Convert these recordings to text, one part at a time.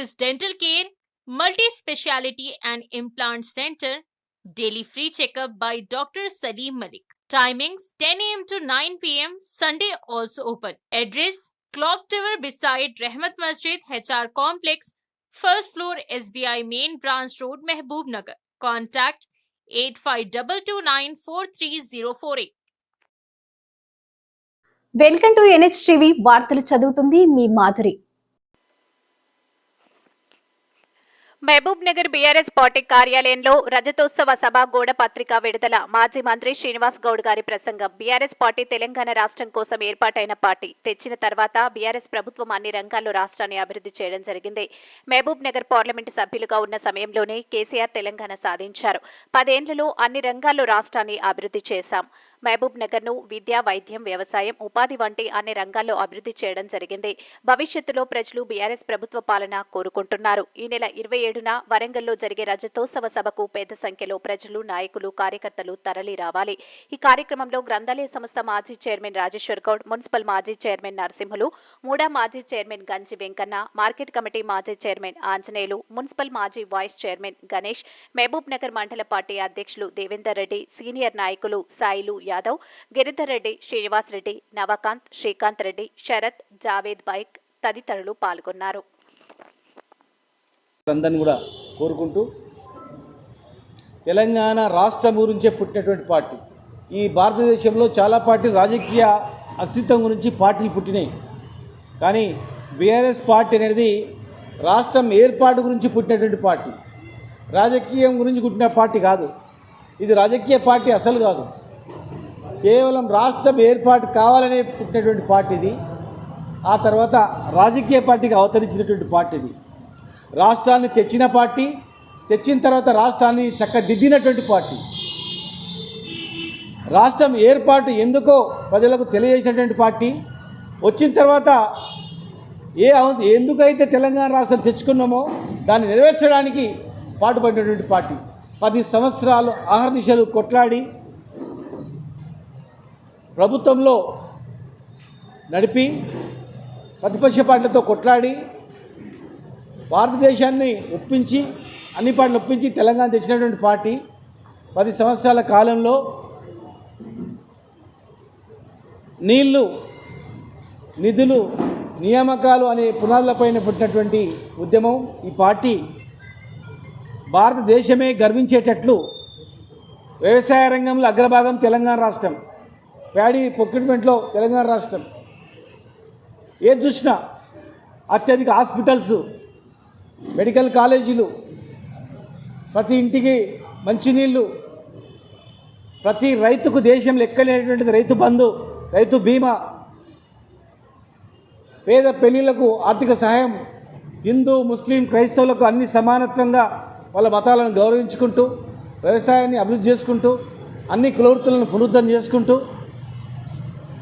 Axis Dental Care, Multi Speciality and Implant Center, daily free checkup by Dr. Salim Malik. Timings 10 am to 9 pm, Sunday also open. Address Clock Tower beside Rahmat Masjid, HR Complex, first floor SBI Main Branch Road, Mehboob Nagar. Contact 85229 welcome to NH TV వార్తలు చదువుతుంది మీ Madhuri Mahabub Nagar BRS party కార్యాలయంలో రజతోత్సవ సభ గోడ పత్రిక విడుదల. మాజీ మంత్రి శ్రీనివాస్ గౌడ్ గారి ప్రసంగం. బీఆర్ఎస్ పార్టీ తెలంగాణ రాష్ట్రం కోసం ఏర్పాటైన పార్టీ. తెచ్చిన తర్వాత బీఆర్ఎస్ ప్రభుత్వం అన్ని రంగాల్లో రాష్ట్రాన్ని అభివృద్ధి చేయడం జరిగింది. మహబూబ్ నగర్ పార్లమెంటు సభ్యులుగా ఉన్న సమయంలోనే కేసీఆర్ తెలంగాణ సాధించారు. పదేండ్లలో అన్ని రంగాల్లో రాష్ట్రాన్ని అభివృద్ధి చేశాం. మహబూబ్ నగర్ను విద్య వైద్యం వ్యవసాయం ఉపాధి వంటి అన్ని రంగాల్లో అభివృద్ధి చేయడం జరిగింది. భవిష్యత్తులో ప్రజలు బీఆర్ఎస్ ప్రభుత్వ పాలన కోరుకుంటున్నారు. ఈ నెల ఇరవై ఏడున వరంగల్లో జరిగే రజతోత్సవ సభకు పెద్ద సంఖ్యలో ప్రజలు నాయకులు కార్యకర్తలు తరలి రావాలి. ఈ కార్యక్రమంలో గ్రంథాలయ సంస్థ మాజీ చైర్మన్ రాజేశ్వర్ గౌడ్ మున్సిపల్ మాజీ చైర్మన్ నరసింహులు మూడా మాజీ chairman Ganji Venkanna market committee మాజీ చైర్మన్ ఆంజనేయులు మున్సిపల్ మాజీ వైస్ చైర్మన్ గణేష్ మహబూబ్ నగర్ మండల పార్టీ అధ్యక్షులు దేవేందర్ రెడ్డి సీనియర్ నాయకులు సాయిలు యాదవ్ గిరిధర్ రెడ్డి శ్రీనివాస్ రెడ్డి నవకాంత్ శ్రీకాంత్ రెడ్డి శరత్ జావేద్ బైక్ తదితరులు పాల్గొన్నారు. అందరిని కూడా కోరుకుంటూ తెలంగాణ రాష్ట్రం గురించే పుట్టినటువంటి పార్టీ. ఈ భారతదేశంలో చాలా పార్టీ రాజకీయ అస్తిత్వం గురించి పార్టీలు పుట్టినాయి. కానీ బీఆర్ఎస్ పార్టీ అనేది రాష్ట్రం ఏర్పాటు గురించి పుట్టినటువంటి పార్టీ. రాజకీయం గురించి పుట్టిన పార్టీ కాదు. ఇది రాజకీయ పార్టీ అసలు కాదు. కేవలం రాష్ట్రం ఏర్పాటు కావాలనే పుట్టినటువంటి పార్టీ ఇది. ఆ తర్వాత రాజకీయ పార్టీకి అవతరించినటువంటి పార్టీ ఇది. రాష్ట్రాన్ని తెచ్చిన పార్టీ తెచ్చిన తర్వాత రాష్ట్రాన్ని చక్కదిద్దినటువంటి పార్టీ. రాష్ట్రం ఏర్పాటు ఎందుకో ప్రజలకు తెలియజేసినటువంటి పార్టీ. వచ్చిన తర్వాత ఏ అవ- ఎందుకైతే తెలంగాణ రాష్ట్రం తెచ్చుకున్నామో దాన్ని నెరవేర్చడానికి పాటుపడినటువంటి పార్టీ. పది సంవత్సరాలు ఆహర్నిశలు కొట్లాడి ప్రభుత్వంలో నడిపి ప్రతిపక్ష పార్టీలతో కొట్లాడి భారతదేశాన్ని ఒప్పించి అన్ని పార్టీలు ఒప్పించి తెలంగాణ తెచ్చినటువంటి పార్టీ పది సంవత్సరాల కాలంలో నీళ్ళు నిధులు నియామకాలు అనే పునాదులపైన పుట్టినటువంటి ఉద్యమం ఈ పార్టీ భారతదేశమే గర్వించేటట్లు వ్యవసాయ రంగంలో అగ్రభాగం తెలంగాణ రాష్ట్రం. ప్యాడీ ప్రొక్యూర్మెంట్లో తెలంగాణ రాష్ట్రం. ఏది చూసినా అత్యధిక హాస్పిటల్స్ మెడికల్ కాలేజీలు ప్రతి ఇంటికి మంచినీళ్ళు ప్రతి రైతుకు దేశంలో ఎక్కలేనటువంటిది రైతు బంధు రైతు బీమా పేద పెళ్ళిళ్ళకు ఆర్థిక సహాయం హిందూ ముస్లిం క్రైస్తవులకు అన్ని సమానత్వంగా వాళ్ళ మతాలను గౌరవించుకుంటూ వ్యవసాయాన్ని అభివృద్ధి చేసుకుంటూ అన్ని కులవృత్తులను పునరుద్ధరణ చేసుకుంటూ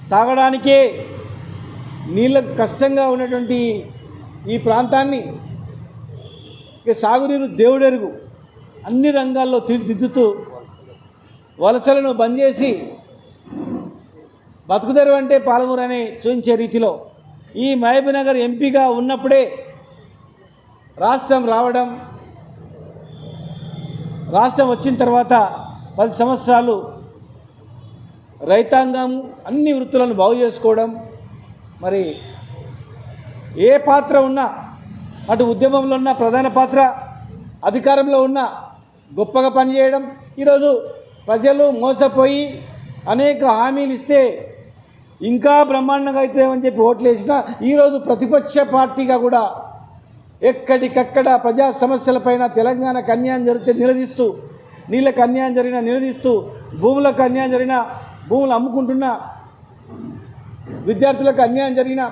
తాగడానికే నీళ్ళకు కష్టంగా ఉన్నటువంటి ఈ ప్రాంతాన్ని ఇక సాగునీరు దేవుడెరుగు. అన్ని రంగాల్లో తీర్చిదిద్దుతూ వలసలను బంద్ చేసి బతుకుదెరువు అంటే పాలమూరు అని చూపించే రీతిలో ఈ మహబూబ్నగర్ ఎంపీగా ఉన్నప్పుడే రాష్ట్రం రావడం రాష్ట్రం వచ్చిన తర్వాత పది సంవత్సరాలు రైతాంగం అన్ని వృత్తులను బాగు చేసుకోవడం మరి ఏ పాత్ర ఉన్నా అటు ఉద్యమంలో ఉన్న ప్రధాన పాత్ర అధికారంలో ఉన్న గొప్పగా పనిచేయడం. ఈరోజు ప్రజలు మోసపోయి అనేక హామీలు ఇస్తే ఇంకా బ్రహ్మాండంగా అవుతామని చెప్పి ఓట్లు వేసిన ఈరోజు ప్రతిపక్ష పార్టీగా కూడా ఎక్కడికక్కడ ప్రజా సమస్యలపైన తెలంగాణకు అన్యాయం జరిగితే నిలదీస్తూ నీళ్ళకు అన్యాయం జరిగినా నిలదీస్తూ భూములకు అన్యాయం జరిగినా భూములు అమ్ముకుంటున్న విద్యార్థులకు అన్యాయం జరిగినా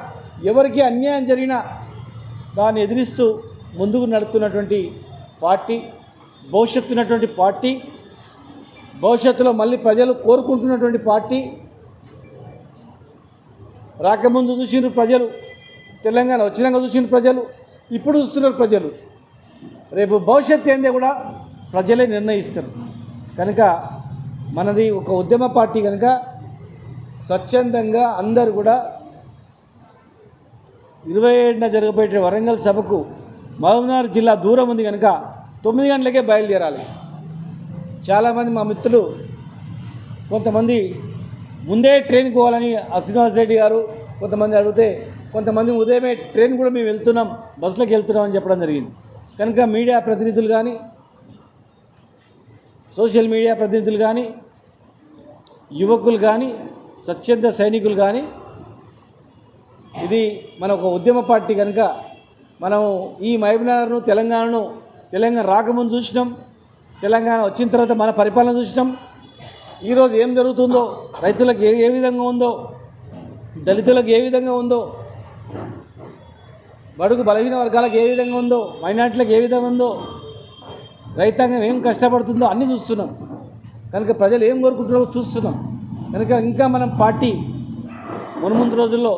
ఎవరికి అన్యాయం జరిగినా దాన్ని ఎదిరిస్తూ ముందుకు నడుతున్నటువంటి పార్టీ భవిష్యత్తు ఉన్నటువంటి పార్టీ భవిష్యత్తులో మళ్ళీ ప్రజలు కోరుకుంటున్నటువంటి పార్టీ. రాకముందు చూసిన ప్రజలు తెలంగాణ వచ్చినాక చూసిన ప్రజలు ఇప్పుడు చూస్తున్నారు ప్రజలు. రేపు భవిష్యత్తు ఏందో కూడా ప్రజలే నిర్ణయిస్తారు. కనుక మనది ఒక ఉద్యమ పార్టీ కనుక స్వచ్ఛందంగా అందరు కూడా ఇరవై ఏడున జరగబోయే వరంగల్ సభకు మహబూబ్నగర్ జిల్లా దూరం ఉంది కనుక తొమ్మిది గంటలకే బయలుదేరాలి. చాలామంది మా మిత్రులు కొంతమంది ముందే ట్రైన్ పోవాలని శ్రీనివాస్ రెడ్డి గారు కొంతమంది అడిగితే కొంతమంది ఉదయమే ట్రైన్ కూడా మేము వెళ్తున్నాం బస్సులోకి వెళ్తున్నాం అని చెప్పడం జరిగింది. కనుక మీడియా ప్రతినిధులు కానీ సోషల్ మీడియా ప్రతినిధులు కానీ యువకులు కానీ స్వచ్ఛంద సైనికులు కానీ ఇది మన ఒక ఉద్యమ పార్టీ కనుక మనం ఈ మహబూబ్నగర్ను తెలంగాణను తెలంగాణ రాకముందు చూసినాం తెలంగాణ వచ్చిన తర్వాత మన పరిపాలన చూసినాం. ఈరోజు ఏం జరుగుతుందో రైతులకు ఏ ఏ విధంగా ఉందో దళితులకు ఏ విధంగా ఉందో బడుగు బలహీన వర్గాలకు ఏ విధంగా ఉందో మైనార్టీలకు ఏ విధంగా ఉందో రైతాంగం ఏం కష్టపడుతుందో అన్నీ చూస్తున్నాం. కనుక ప్రజలు ఏం కోరుకుంటున్నారో చూస్తున్నాం. కనుక ఇంకా మనం పార్టీ మున్ముందు రోజుల్లో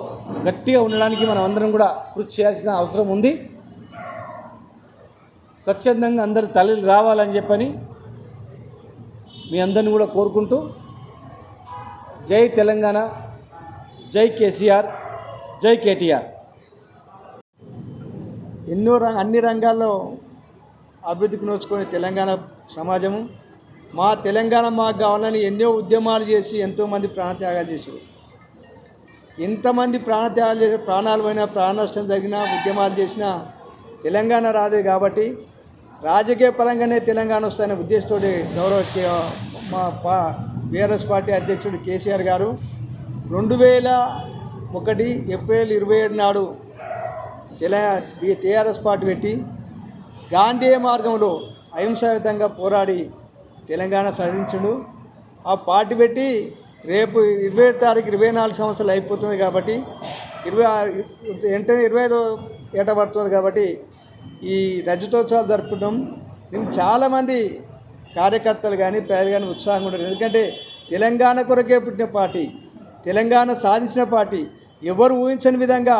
గట్టిగా ఉండడానికి మనం అందరం కూడా కృషి చేయాల్సిన అవసరం ఉంది. స్వచ్ఛందంగా అందరు తల్లిలు రావాలని చెప్పని మీ అందరిని కూడా కోరుకుంటూ జై తెలంగాణ జై కేసీఆర్ జై కేటీఆర్. ఎన్నో రంగ అన్ని రంగాల్లో అభివృద్ధికి నోచుకొని తెలంగాణ సమాజము మా తెలంగాణ మాకు కావాలని ఎన్నో ఉద్యమాలు చేసి ఎంతోమంది ప్రాణత్యాగాలు చేశారు. ఎంతమంది ప్రాణత్యాగాలు చేసి ప్రాణాలు పోయినా ప్రాణ నష్టం జరిగినా ఉద్యమాలు చేసినా తెలంగాణ రాదే కాబట్టి రాజకీయ పరంగానే తెలంగాణ వస్తున్న ఉద్దేశంతో గౌరవ మా పా బీఆర్ఎస్ పార్టీ అధ్యక్షుడు కేసీఆర్ గారు రెండు వేల ఒకటి ఏప్రిల్ ఇరవై ఏడు నాడు తెలంగాణ టీఆర్ఎస్ పార్టీ పెట్టి గాంధీ మార్గంలో అహింసాయుతంగా పోరాడి తెలంగాణ సాధించుడు. ఆ పార్టీ పెట్టి రేపు ఇరవై తారీఖు ఇరవై నాలుగు సంవత్సరాలు అయిపోతుంది కాబట్టి ఇరవై వెంటనే ఇరవై ఐదో ఏట పడుతుంది కాబట్టి ఈ రజతోత్సవాలు జరుపుకుంటాం. దీనికి చాలామంది కార్యకర్తలు కానీ ప్రజలు కానీ ఉత్సాహంగా ఉంటారు. ఎందుకంటే తెలంగాణ కొరకే పుట్టిన పార్టీ తెలంగాణ సాధించిన పార్టీ. ఎవరు ఊహించని విధంగా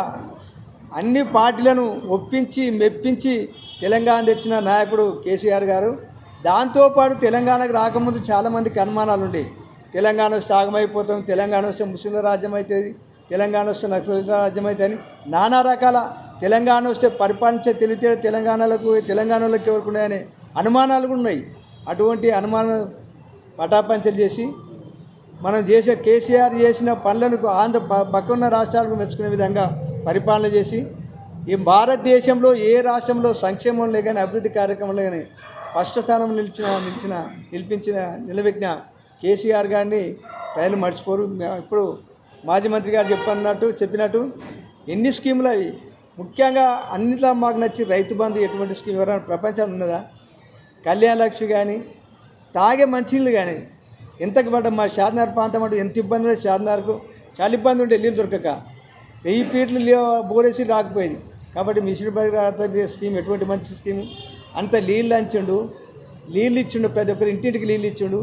అన్ని పార్టీలను ఒప్పించి మెప్పించి తెలంగాణ తెచ్చిన నాయకుడు కేసీఆర్ గారు. దాంతోపాటు తెలంగాణకు రాకముందు చాలామందికి అనుమానాలు ఉండేవి తెలంగాణ వస్తే ఆగమైపోతాం తెలంగాణ వస్తే ముస్లింల రాజ్యం అవుతుంది తెలంగాణ వస్తే నక్సలిత రాజ్యం అవుతుంది నానా రకాల తెలంగాణ వస్తే పరిపాలించే తెలితే తెలంగాణలకు తెలంగాణలోకి ఎవరికి ఉన్నాయనే అనుమానాలు కూడా ఉన్నాయి. అటువంటి అనుమానం పటాపంచలు చేసి మనం చేసే కేసీఆర్ చేసిన పనులను ఆంధ్ర పక్కన పక్కన్న రాష్ట్రాలకు మెచ్చుకునే విధంగా పరిపాలన చేసి ఈ భారతదేశంలో ఏ రాష్ట్రంలో సంక్షేమంలో కానీ అభివృద్ధి కార్యక్రమంలో కానీ ఫస్ట్ స్థానం నిలిచిన నిలిచిన నిలిపించిన నిలబెట్టిన కేసీఆర్ గారిని ప్రజలు మర్చిపోరు. ఇప్పుడు మాజీ మంత్రి గారు చెప్పన్నట్టు చెప్పినట్టు ఎన్ని స్కీములు అవి? ముఖ్యంగా అన్నిట్లో మాకు నచ్చి రైతు బంధు ఎటువంటి స్కీమ్ ఎవరైనా ప్రపంచంలో ఉన్నదా? కళ్యాణ లక్ష్మి కానీ తాగే మంచినీళ్ళు కానీ ఎంతకు పడ్డ మా షార్నార్ ప్రాంతం అంటే ఎంత ఇబ్బంది షార్నార్కు చాలా ఇబ్బంది ఉంటే నీళ్ళు దొరకక. వెయ్యి ఫీట్లు లే బోరేసి రాకపోయింది. కాబట్టి మిషన్ భగీరథ స్కీమ్ ఎటువంటి మంచి స్కీమ్? అంత నీళ్ళు అంచుండు నీళ్ళు ఇచ్చిండు ప్రతి ఒక్కరు ఇంటింటికి నీళ్ళు ఇచ్చిండు.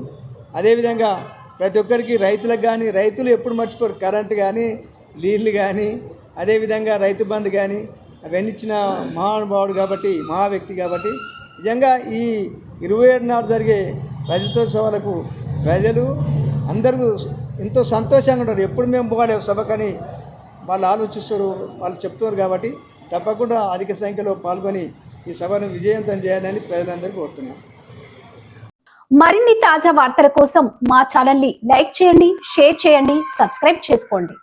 అదేవిధంగా ప్రతి ఒక్కరికి రైతులకు కానీ రైతులు ఎప్పుడు మర్చిపోరు. కరెంటు కానీ నీళ్ళు కానీ అదేవిధంగా రైతు బంధు కానీ అవన్నీ ఇచ్చిన మహానుభావుడు కాబట్టి మహా వ్యక్తి కాబట్టి నిజంగా ఈ ఇరవై ఏడు నాడు జరిగే రజతోత్సవాలకు ప్రజలు అందరూ ఎంతో సంతోషంగా ఉంటారు ఎప్పుడు మేము పోవాలి సభకని వాళ్ళు ఆలోచిస్తారు వాళ్ళు చెప్తున్నారు కాబట్టి తప్పకుండా అధిక సంఖ్యలో పాల్గొని ఈ సభను విజయవంతం చేయాలని ప్రజలందరికీ కోరుతున్నాను మరిన్ని తాజా వార్తల కోసం మా ఛానల్ని లైక్ చేయండి షేర్ చేయండి సబ్స్క్రైబ్ చేసుకోండి.